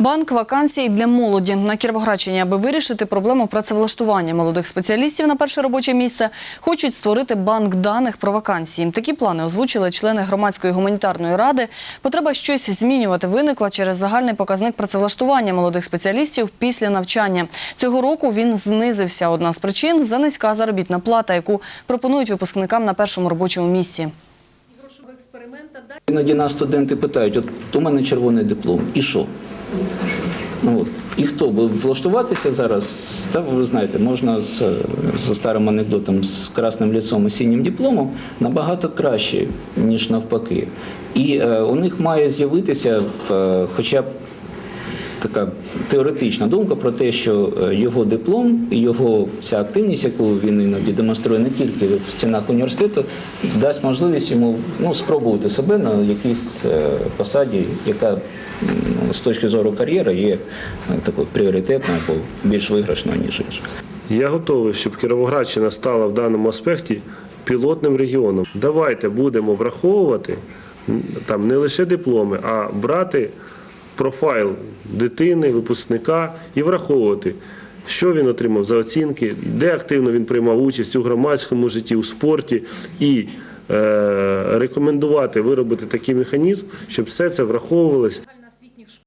Банк вакансій для молоді на Кіровоградщині, аби вирішити проблему працевлаштування молодих спеціалістів на перше робоче місце, хочуть створити банк даних про вакансії. Такі плани озвучили члени громадської гуманітарної ради. Потреба щось змінювати виникла через загальний показник працевлаштування молодих спеціалістів після навчання. Цього року він знизився. Одна з причин за низька заробітна плата, яку пропонують випускникам на першому робочому місці. Іноді нас студенти питають, от у мене червоний диплом, і що? От. І хто? би влаштуватися зараз, та, ви знаєте, можна з, за старим анекдотом з красним лісом і синім дипломом набагато краще, ніж навпаки. І е, у них має з'явитися е, хоча б така теоретична думка про те, що е, його диплом його вся активність, яку він іноді демонструє не тільки в стінах університету, дасть можливість йому ну, спробувати себе на якійсь е, посаді, яка з точки зору кар'єри є е, такою пріоритетною або більш виграшною, ніж інша. Я готовий, щоб Кіровоградщина стала в даному аспекті пілотним регіоном. Давайте будемо враховувати там не лише дипломи, а брати профайл дитини, випускника і враховувати, що він отримав за оцінки, де активно він приймав участь у громадському житті, у спорті і е, рекомендувати виробити такий механізм, щоб все це враховувалось.